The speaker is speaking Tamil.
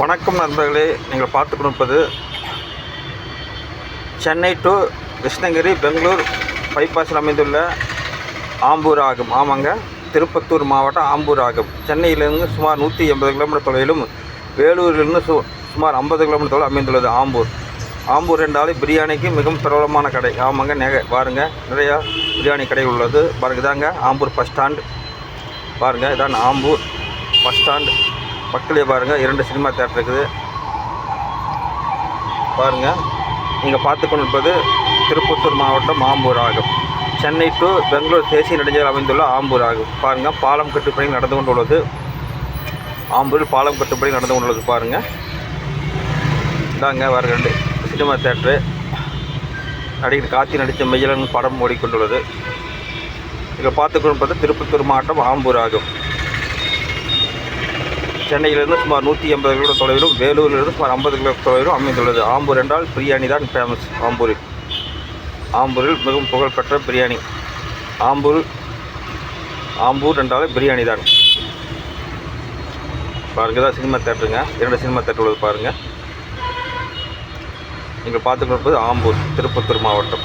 வணக்கம் நண்பர்களே நீங்கள் பார்த்து கொடுப்பது சென்னை டு கிருஷ்ணகிரி பெங்களூர் பைபாஸில் அமைந்துள்ள ஆம்பூர் ஆகும் ஆமாங்க திருப்பத்தூர் மாவட்டம் ஆம்பூர் ஆகும் சென்னையிலிருந்து சுமார் நூற்றி எண்பது கிலோமீட்டர் தொலைவிலும் வேலூரிலிருந்து சு சுமார் ஐம்பது கிலோமீட்டர் தொலைவில் அமைந்துள்ளது ஆம்பூர். ஆம்பூர் என்றாலே பிரியாணிக்கு மிகவும் பிரபலமான கடை. ஆமாங்க நெக பாருங்கள் நிறையா பிரியாணி கடை உள்ளது. பாருங்க இதாங்க ஆம்பூர் பஸ் ஸ்டாண்ட். பாருங்கள் இதான் ஆம்பூர் பஸ் ஸ்டாண்ட். பக்கத்துலேயே பாருங்கள் இரண்டு சினிமா தேட்டர் இருக்குது. பாருங்கள் நீங்கள் பார்த்து கொண்டிருப்பது திருப்பத்தூர் மாவட்டம் ஆம்பூர் ஆகும் சென்னை டு பெங்களூர் தேசிய நெடுஞ்சாலை அமைந்துள்ள ஆம்பூர் ஆகும் பாருங்கள் பாலம் கட்டுப்பணி நடந்து கொண்டுள்ளது. ஆம்பூரில் பாலம் கட்டுப்பணி நடந்து கொண்டுள்ளது பாருங்கள் இதாங்க வர ரெண்டு சினிமா தேட்ரு நடிகர் காத்தி நடித்த மெய்யலன் படம் ஓடிக்கொண்டுள்ளது. இங்கே பார்த்துக்கொண்டிருப்பது திருப்பத்தூர் மாவட்டம் ஆம்பூர் ஆகும் சென்னையிலிருந்து சுமார் நூற்றி எண்பது கிலோமீட்டர் தொலைவிலும் வேலூரிலிருந்து சுமார் ஐம்பது கிலோமீட்டர் தொலைவிலும் அமைந்துள்ளது. ஆம்பூர் என்றால் பிரியாணி தான் ஃபேமஸ் ஆம்பூரில். ஆம்பூரில் மிகவும் புகழ்பெற்ற பிரியாணி. ஆம்பூர் ஆம்பூர் என்றாலே பிரியாணி தான். பாருங்கள் தான் சினிமா தேட்டருங்க இரண்டு சினிமா தேட்டர் உள்ளது பாருங்கள் நீங்கள் பார்த்துக்கொண்டிருப்பது ஆம்பூர் திருப்பத்தூர் மாவட்டம்.